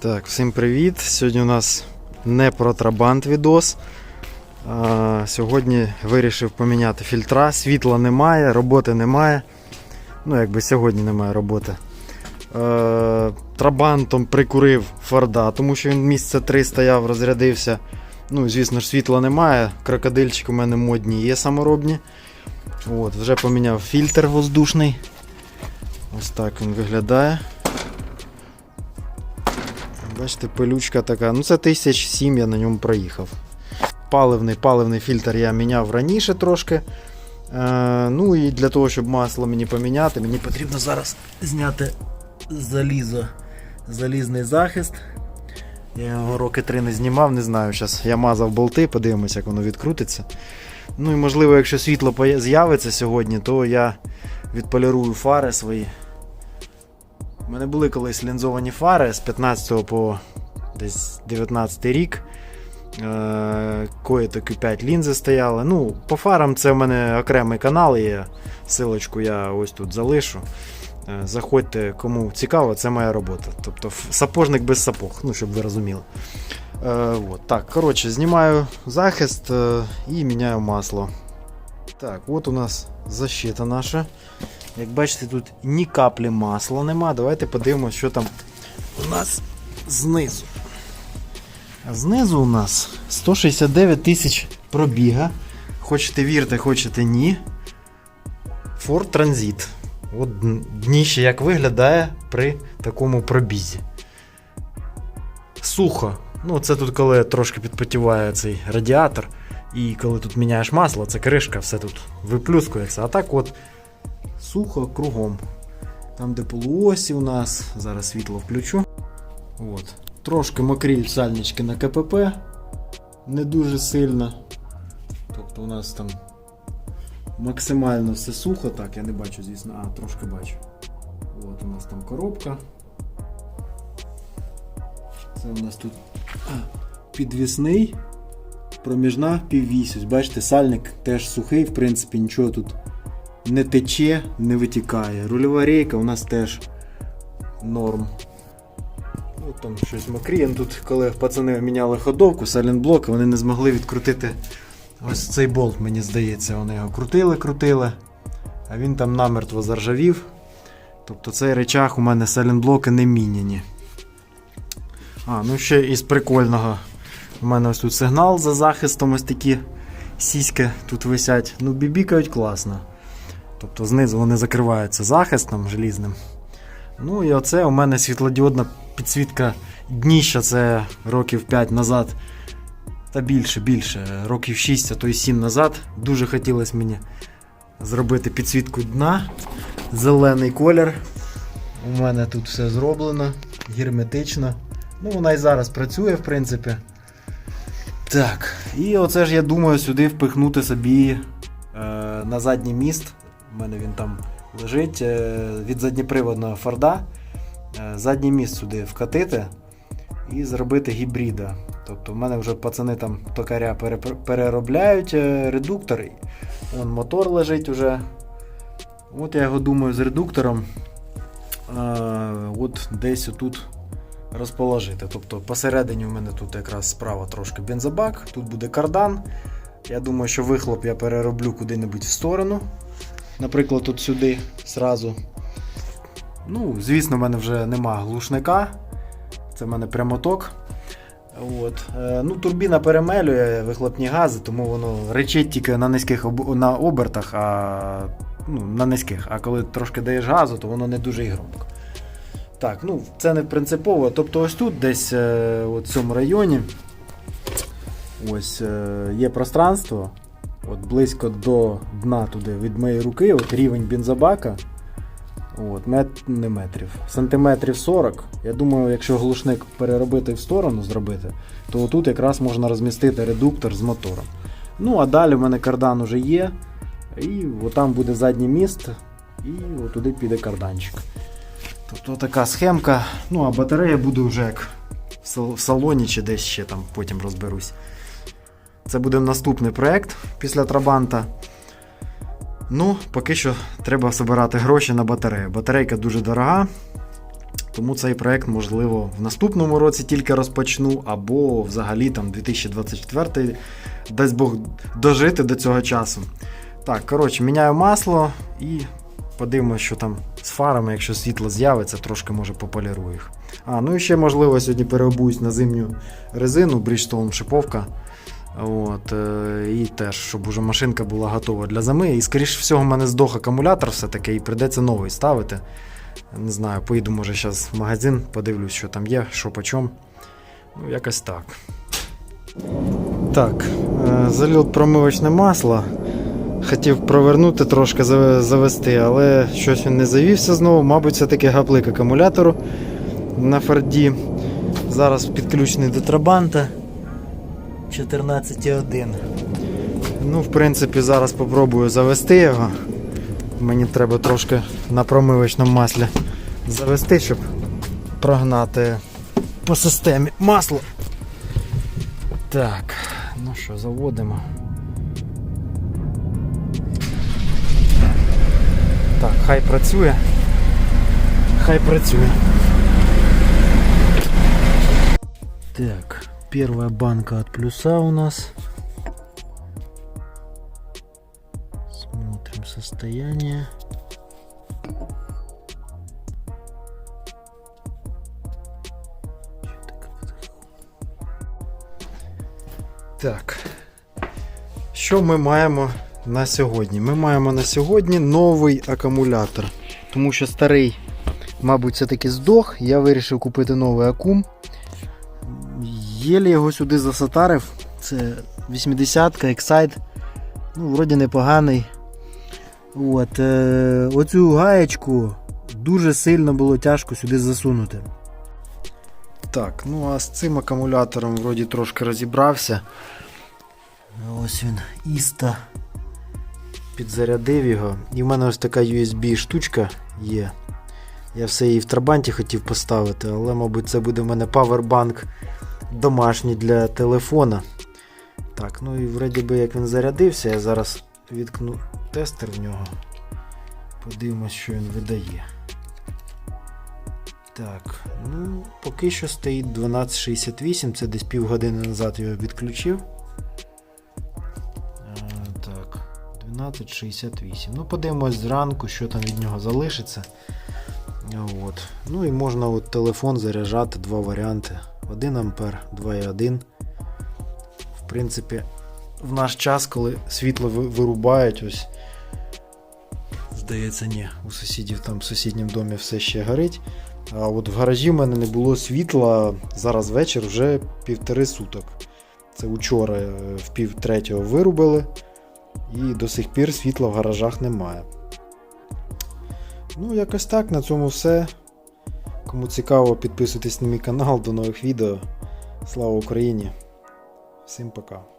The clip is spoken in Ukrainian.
Так, всім привіт. Сьогодні у нас не про трабант відос. А, сьогодні вирішив поміняти фільтра. Світла немає, роботи немає. Ну, якби сьогодні немає роботи. Е, трабантом прикурив Форда, тому що він місяця три стояв, розрядився. Ну, звісно ж, світла немає. Крокодильчик у мене модні є саморобні. От, вже поміняв фільтр воздушний. Ось так він виглядає. Бачите, пилючка така. Ну це тисяч сім я на ньому проїхав. Паливний паливний фільтр я міняв раніше трошки. Е, ну і для того, щоб масло мені поміняти, мені потрібно зараз зняти залізо, залізний захист. Я його роки три не знімав, не знаю. Зараз я мазав болти, подивимося, як воно відкрутиться. Ну і можливо, якщо світло з'явиться сьогодні, то я відполірую фари свої. У мене були колись лінзовані фари з 15 по десь 19 рік. Е, Кое-то Q5 лінзи стояли. Ну, по фарам це в мене окремий канал є. Силочку я ось тут залишу. Е, Заходьте, кому цікаво, це моя робота. Тобто сапожник без сапог, ну, щоб ви розуміли. Е, от. Так, коротше, знімаю захист е, і міняю масло. Так, от у нас защита наша. Як бачите, тут ні каплі масла нема. Давайте подивимося, що там у нас знизу. А знизу у нас 169 тисяч пробіга. Хочете вірте, хочете ні. Ford Transit. От дніще як виглядає при такому пробізі. Сухо. Ну, це тут коли трошки підпотіває цей радіатор. І коли тут міняєш масло, це кришка, все тут виплюскується. А так от сухо кругом. Там, де полуосі у нас, зараз світло включу. От. Трошки мокрі сальнички на КПП. Не дуже сильно. Тобто у нас там максимально все сухо. Так, я не бачу, звісно, а, трошки бачу. От у нас там коробка. Це у нас тут підвісний. Проміжна піввісь. Бачите, сальник теж сухий, в принципі, нічого тут не тече, не витікає. Рульова рейка у нас теж норм. Ну, там щось мокріє. Тут, коли пацани міняли ходовку, сайлентблок, вони не змогли відкрутити ось цей болт, мені здається. Вони його крутили, крутили, а він там намертво заржавів. Тобто цей речах у мене сайлентблоки не міняні. А, ну ще із прикольного. У мене ось тут сигнал за захистом, ось такі сіськи тут висять. Ну, бібікають класно. Тобто знизу вони закриваються захистом желізним. Ну і оце у мене світлодіодна підсвітка дніща, це років 5 назад. Та більше, більше, років 6, а то й 7 назад. Дуже хотілося мені зробити підсвітку дна. Зелений колір. У мене тут все зроблено, герметично. Ну, вона і зараз працює, в принципі. Так, і оце ж я думаю сюди впихнути собі е, на задній міст. У мене він там лежить е, від задніприводного Форда. Е, задній міст сюди вкатити і зробити гібрида. Тобто в мене вже пацани там токаря переробляють е, редуктор. Вон мотор лежить уже. От я його думаю з редуктором. от десь отут розположити. Тобто посередині у мене тут якраз справа трошки бензобак, тут буде кардан. Я думаю, що вихлоп я перероблю куди-небудь в сторону. Наприклад, тут сюди зразу. Ну, звісно, в мене вже нема глушника. Це в мене прямоток. От. Е, Ну, турбіна перемелює вихлопні гази, тому воно речить тільки на низьких об... на обертах, а ну, на низьких. А коли трошки даєш газу, то воно не дуже і громко. Так, ну це не принципово. Тобто ось тут десь е, от в цьому районі ось е, є пространство. От близько до дна туди від моєї руки, от рівень бензобака. От, мет, не метрів, сантиметрів 40. Я думаю, якщо глушник переробити в сторону зробити, то отут якраз можна розмістити редуктор з мотором. Ну, а далі в мене кардан уже є. І отам буде задній міст, і отуди піде карданчик. Тобто така схемка. Ну, а батарея буде вже як в салоні чи десь ще там потім розберусь. Це буде наступний проект після Трабанта. Ну, поки що треба збирати гроші на батарею. Батарейка дуже дорога. Тому цей проект, можливо, в наступному році тільки розпочну, або взагалі там 2024 дасть Бог дожити до цього часу. Так, коротше, міняю масло і подивимося, що там з фарами, якщо світло з'явиться, трошки може пополірую їх. А, ну і ще, можливо, сьогодні переобуюсь на зимню резину, Bridgestone шиповка. От, е, і теж, щоб уже машинка була готова для зими. І, скоріш всього, в мене здох акумулятор все-таки, і прийдеться новий ставити. Не знаю, поїду, може, зараз в магазин, подивлюсь, що там є, що по чому. Ну, якось так. Так, е, залив промивочне масло. Хотів провернути трошки завести, але щось він не завівся знову. Мабуть, все-таки гаплик акумулятору на форді. Зараз підключений до трабанта 14,1. Ну, в принципі, зараз спробую завести його. Мені треба трошки на промивочному маслі завести, щоб прогнати по системі масло. Так, ну що, заводимо. Так, хай працює. Хай працює. Так, первая банка от плюса у нас. Смотрим состояние. Так. Що ми маємо на сьогодні? Ми маємо на сьогодні новий акумулятор. Тому що старий, мабуть, все-таки здох. Я вирішив купити новий акум. Єлі його сюди засатарив. Це 80-ка Excite. Ну, вроді непоганий. От, е, оцю гаєчку дуже сильно було тяжко сюди засунути. Так, ну а з цим акумулятором вроді трошки розібрався. Ось він, Іста. Підзарядив його. І в мене ось така USB штучка є. Я все її в трабанті хотів поставити, але, мабуть, це буде в мене павербанк домашній для телефона. Так, ну і вроді би як він зарядився, я зараз відкну тестер в нього. Подивимось, що він видає. Так, ну, поки що стоїть 1268, це десь півгодини назад його відключив. Е, Так, 1268. Ну, подивимось зранку, що там від нього залишиться. От. Ну і можна от телефон заряджати два варіанти. 1 ампер, 2,1. В принципі, в наш час, коли світло вирубають, ось. Здається, ні. У сусідів там в сусідньому домі все ще горить. А от в гаражі в мене не було світла. Зараз вечір вже півтори суток. Це учора е, в пів третього вирубили. І до сих пір світла в гаражах немає. Ну, якось так, на цьому все. Кому цікаво, підписуйтесь на мій канал. До нових відео. Слава Україні! Всім пока!